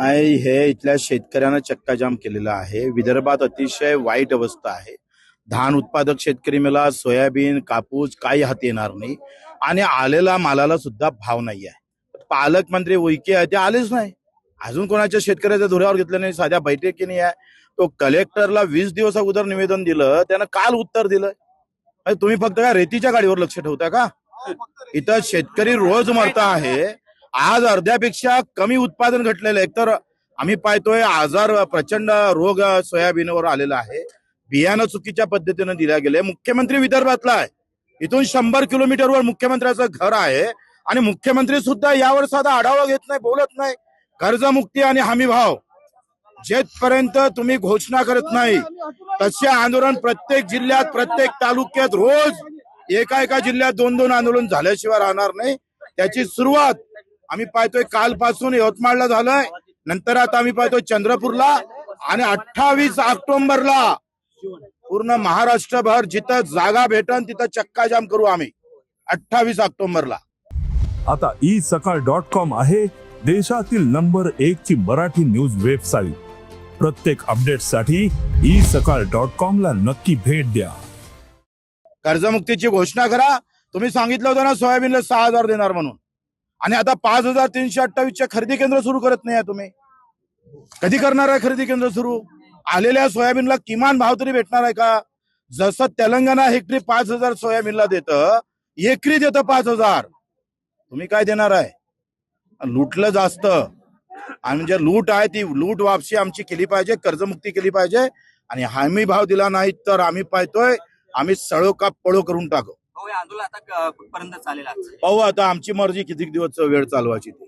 आणि हे इथल्या शेतकऱ्यांना चक्काजाम केलेला आहे. विदर्भात अतिशय वाईट अवस्था आहे. धान उत्पादक शेतकरी मला सोयाबीन कापूस काही हात येणार नाही. आणि आलेला मालाला सुद्धा भाव नाही आहे पालकमंत्री उईके आहे ते आलेच नाही. अजून कोणाच्या शेतकऱ्याच्या धुऱ्यावर घेतलं नाही साध्या बैठकीने आहे. तो कलेक्टरला वीस दिवस अगोदर निवेदन दिलं त्यानं काल उत्तर दिलं. तुम्ही फक्त काय रेतीच्या गाडीवर लक्ष ठेवता का? इथं शेतकरी रोज मरता आहे. आज अर्ध्यापेक्षा कमी उत्पादन घटलेलं आहे. एकतर आम्ही पाहतोय आजार प्रचंड रोग सोयाबीनवर आलेला आहे. बियाणं चुकीच्या पद्धतीनं दिल्या गेले. मुख्यमंत्री विदर्भातला आहे. इथून शंभर किलोमीटरवर मुख्यमंत्र्याचं घर आहे. आणि मुख्यमंत्री सुद्धा यावर साधा आढावा घेत नाही बोलत नाही. कर्जमुक्ती आणि हमी भाव जेथपर्यंत तुम्ही घोषणा करत नाही तसे आंदोलन प्रत्येक जिल्ह्यात प्रत्येक तालुक्यात रोज एका एका जिल्ह्यात दोन दोन आंदोलन झाल्याशिवाय राहणार नाही. त्याची सुरुवात आम्ही पाहतोय कालपासून यवतमाळला झालंय. नंतर आता आम्ही पाहतोय चंद्रपूरला. आणि अठ्ठावीस ऑक्टोबरला पूर्ण महाराष्ट्रभर जिथं जागा भेटन तिथं चक्काजाम करू आम्ही. अठ्ठावीस ऑक्टोबरला. आता ई सकाळ डॉट कॉम आहे देशातील नंबर एक ची मराठी न्यूज वेबसाईट. प्रत्येक अपडेटसाठी ई सकाळ डॉट कॉम ला नक्की भेट द्या. कर्जमुक्तीची घोषणा करा. तुम्ही सांगितलं होतं ना सोयाबीनला सहा हजार देणार म्हणून. आणि आता पाच हजार तीनशे अठ्ठावीसच्या खरेदी केंद्र सुरू करत नाही तुम्ही. कधी करणार आहे खरेदी केंद्र सुरू? आलेल्या सोयाबीनला किमान भाव तरी भेटणार आहे का? जसं तेलंगणा हेक्टरी पाच हजार सोयाबीनला देतं एकरी देतं पाच हजार. तुम्ही काय देणार आहे? लुटलं जास्त. आणि जे लूट आहे ती लूट वापसी आमची केली पाहिजे कर्जमुक्ती केली पाहिजे. आणि हमी भाव दिला नाही तर आम्ही पाहतोय आम्ही सळो का पळो करून टाकू. हो हे आंदोलन आता क- कुठपर्यंत चालेल आज? पाहू आता आमची मर्जी किती दिवस वेळ चालवायची ती?